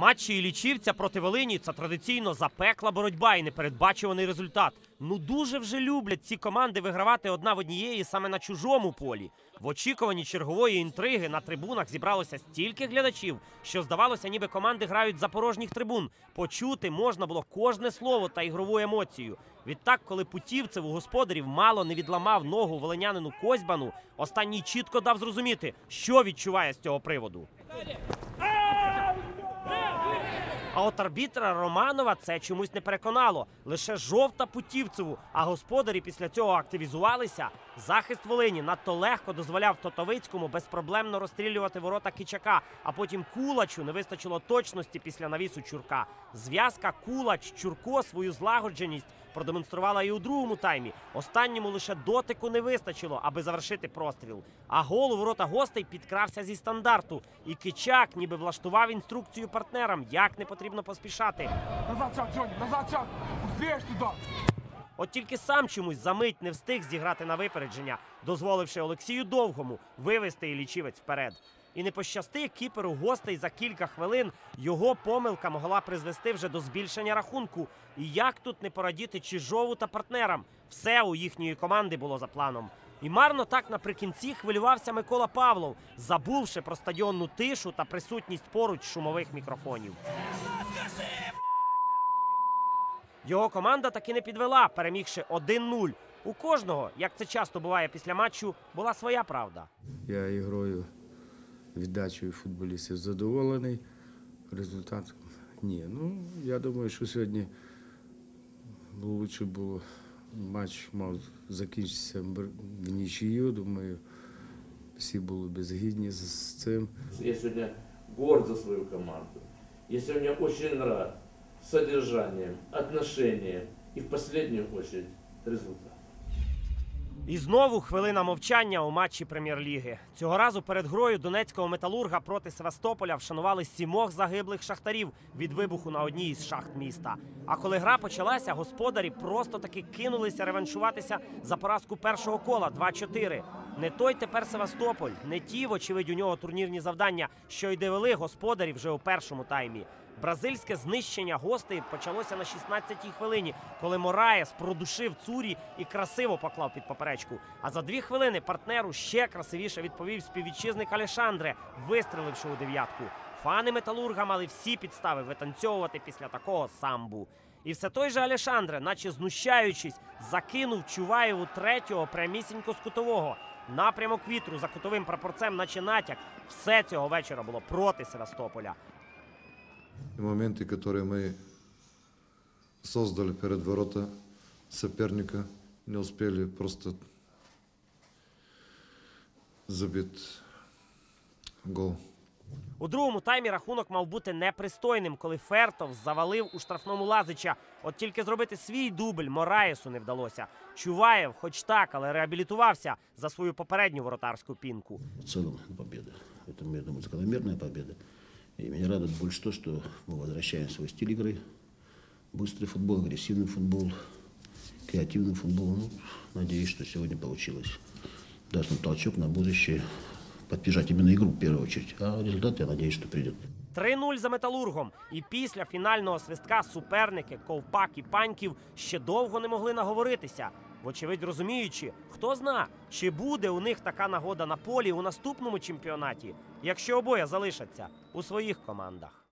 Матчі Іллічівця проти Волині це традиційно запекла боротьба і непередбачуваний результат. Ну дуже вже люблять ці команди вигравати одна в однієї саме на чужому полі. В очікуванні чергової інтриги на трибунах зібралося стільки глядачів, що здавалося, ніби команди грають за порожніх трибун. Почути можна було кожне слово та ігрову емоцію. Відтак, коли путівцев у господарів мало не відламав ногу волинянину Козьбану, останній чітко дав зрозуміти, що відчуває з цього приводу. А от арбітра Романова це чомусь не переконало. Лише жовта путівцеву. А господарі після цього активізувалися. Захист Волині надто легко дозволяв Тотовицькому безпроблемно розстрілювати ворота Кичака. А потім Кулачу не вистачило точності після навісу Чурка. Зв'язка Кулач Чурко свою злагодженість продемонструвала і у другому таймі. Останньому лише дотику не вистачило, аби завершити простріл. А гол у ворота гостей підкрався зі стандарту. І Кичак ніби влаштував інструкцію партнерам, як не потрібно поспішати. Назад шаг, Джонни, назад шаг! Успеешь туда! От тільки сам чомусь за мить не встиг зіграти на випередження, дозволивши Олексію Довгому вивести Ілічівець вперед. І не пощасти кіперу гостей за кілька хвилин. Його помилка могла призвести вже до збільшення рахунку. І як тут не порадіти Чижову та партнерам? Все у їхньої команди було за планом. І марно так наприкінці хвилювався Микола Павлов, забувши про стадіонну тишу та присутність поруч шумових мікрофонів. Його команда таки не підвела, перемігши 1-0. У кожного, як це часто буває після матчу, була своя правда. Я ігрою віддачею футболістів задоволений. Результат ні. Ну, я думаю, що сьогодні лучше було. Матч мав закінчитися в нічию. Думаю, всі були безгідні з цим. Я сегодня горд за свою команду. Я сегодня очень рад содержанием, отношенням и в последнюю очередь результатом. І знову хвилина мовчання у матчі прем'єр-ліги. Цього разу перед грою донецького металурга проти Севастополя вшанували сімох загиблих шахтарів від вибуху на одній із шахт міста. А коли гра почалася, господарі просто таки кинулися реваншуватися за поразку першого кола 2-4. Не той тепер Севастополь, не ті, вочевидь, у нього турнірні завдання, що й довели господарі вже у першому таймі. Бразильське знищення гостей почалося на 16-й хвилині, коли Мораєс продушив цурі і красиво поклав під поперечку. А за дві хвилини партнеру ще красивіше відповів співвітчизник Алешандре, вистріливши у дев'ятку. Фани металурга мали всі підстави витанцьовувати після такого самбу. І все той же Алешандре, наче знущаючись, закинув Чуваєву третього прямісінько з кутового. Напрямок вітру за кутовим прапорцем, наче натяк. Все цього вечора було проти Севастополя И моменты, которые мы создали перед ворота соперника, не успели просто забить гол. У другому таймі рахунок мав бути непристойним, коли Фертов завалив у штрафному Лазича. От тільки зробити свій дубль Мораєсу не вдалося. Чуваєв, хоч так, але реабілітувався за свою попередню воротарську пінку. в целом победа. Это, я думаю, закономерная победа. И меня радует больше то, что мы возвращаем свой стиль игры. Быстрый футбол, агрессивный футбол, креативный футбол. Ну, надеюсь, что сегодня получилось. Даст нам толчок на будущее. Поддержать именно игру в первую очередь. А результат, я надеюсь, что придет. 3-0 за металургом. І після фінального свистка суперники Ковпак і Паньків ще довго не могли наговоритися. Вочевидь розуміючи, хто зна, чи буде у них така нагода на полі у наступному чемпіонаті, якщо обоє залишаться у своїх командах.